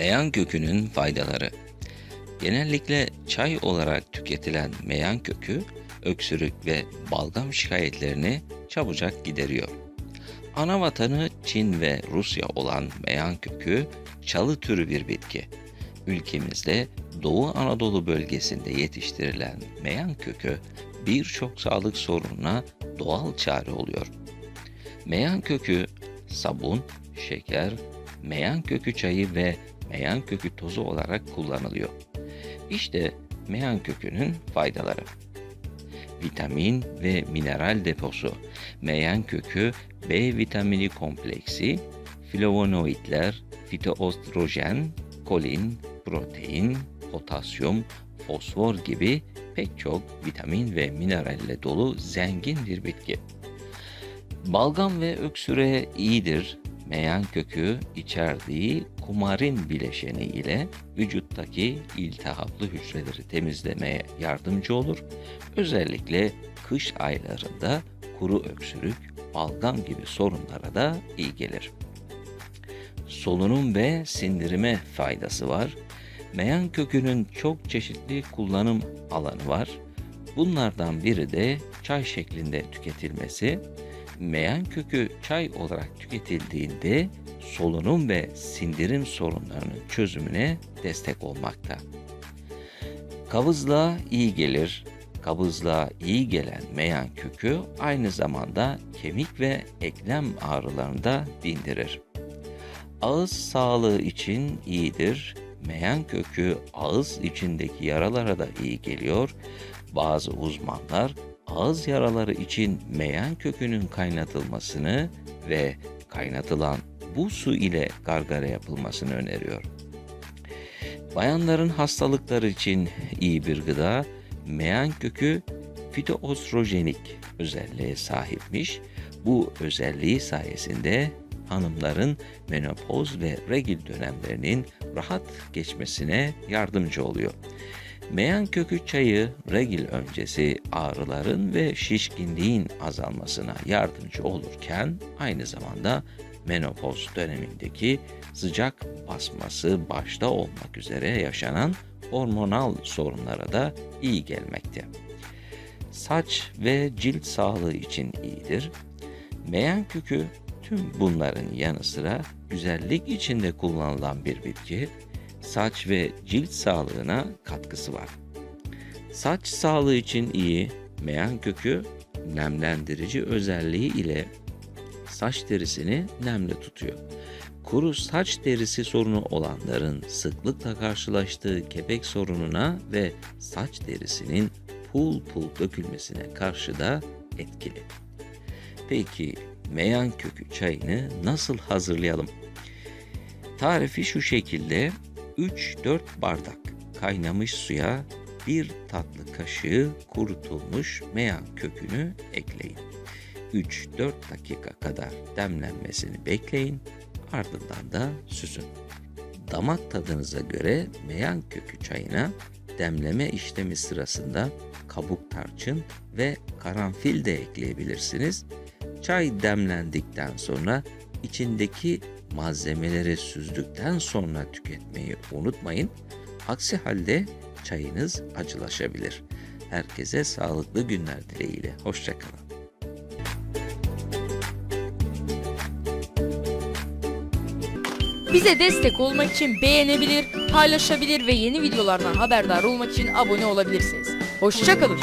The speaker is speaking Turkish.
Meyan kökünün faydaları. Genellikle çay olarak tüketilen meyan kökü öksürük ve balgam şikayetlerini çabucak gideriyor. Ana vatanı Çin ve Rusya olan meyan kökü çalı türü bir bitki. Ülkemizde Doğu Anadolu bölgesinde yetiştirilen meyan kökü birçok sağlık sorununa doğal çare oluyor. Meyan kökü sabun, şeker, meyan kökü çayı ve meyan kökü tozu olarak kullanılıyor. İşte meyan kökünün faydaları. Vitamin ve mineral deposu. Meyan kökü B vitamini kompleksi, flavonoidler, fitoostrojen, kolin, protein, potasyum, fosfor gibi pek çok vitamin ve mineralle dolu zengin bir bitki. Balgam ve öksürüğe iyidir. Meyan kökü içerdiği kumarin bileşeni ile vücuttaki iltihaplı hücreleri temizlemeye yardımcı olur. Özellikle kış aylarında kuru öksürük, balgam gibi sorunlara da iyi gelir. Solunum ve sindirime faydası var. Meyan kökünün çok çeşitli kullanım alanı var. Bunlardan biri de çay şeklinde tüketilmesi. Meyan kökü çay olarak tüketildiğinde solunum ve sindirim sorunlarının çözümüne destek olmakta. Kabızlığa iyi gelir. Kabızlığa iyi gelen meyan kökü aynı zamanda kemik ve eklem ağrılarını da dindirir. Ağız sağlığı için iyidir. Meyan kökü ağız içindeki yaralara da iyi geliyor. Bazı uzmanlar ağız yaraları için meyan kökünün kaynatılmasını ve kaynatılan bu su ile gargara yapılmasını öneriyor. Bayanların hastalıkları için iyi bir gıda, meyan kökü fitoostrojenik özelliğe sahipmiş. Bu özelliği sayesinde hanımların menopoz ve regil dönemlerinin rahat geçmesine yardımcı oluyor. Meyan kökü çayı regil öncesi ağrıların ve şişkinliğin azalmasına yardımcı olurken aynı zamanda menopoz dönemindeki sıcak basması başta olmak üzere yaşanan hormonal sorunlara da iyi gelmekte. Saç ve cilt sağlığı için iyidir. Meyan kökü tüm bunların yanı sıra güzellik içinde kullanılan bir bitki, saç ve cilt sağlığına katkısı var. Saç sağlığı için iyi, meyan kökü nemlendirici özelliği ile saç derisini nemli tutuyor. Kuru saç derisi sorunu olanların sıklıkla karşılaştığı kepek sorununa ve saç derisinin pul pul dökülmesine karşı da etkili. Peki meyan kökü çayını nasıl hazırlayalım? Tarifi şu şekilde 3-4 bardak kaynamış suya bir tatlı kaşığı kurutulmuş meyan kökünü ekleyin. 3-4 dakika kadar demlenmesini bekleyin. Ardından da süzün. Damak tadınıza göre meyan kökü çayına demleme işlemi sırasında kabuk tarçın ve karanfil de ekleyebilirsiniz. Çay demlendikten sonra içindeki malzemeleri süzdükten sonra tüketmeyi unutmayın. Aksi halde çayınız acılaşabilir. Herkese sağlıklı günler dileğiyle. Hoşçakalın. Bize destek olmak için beğenebilir, paylaşabilir ve yeni videolardan haberdar olmak için abone olabilirsiniz. Hoşçakalın.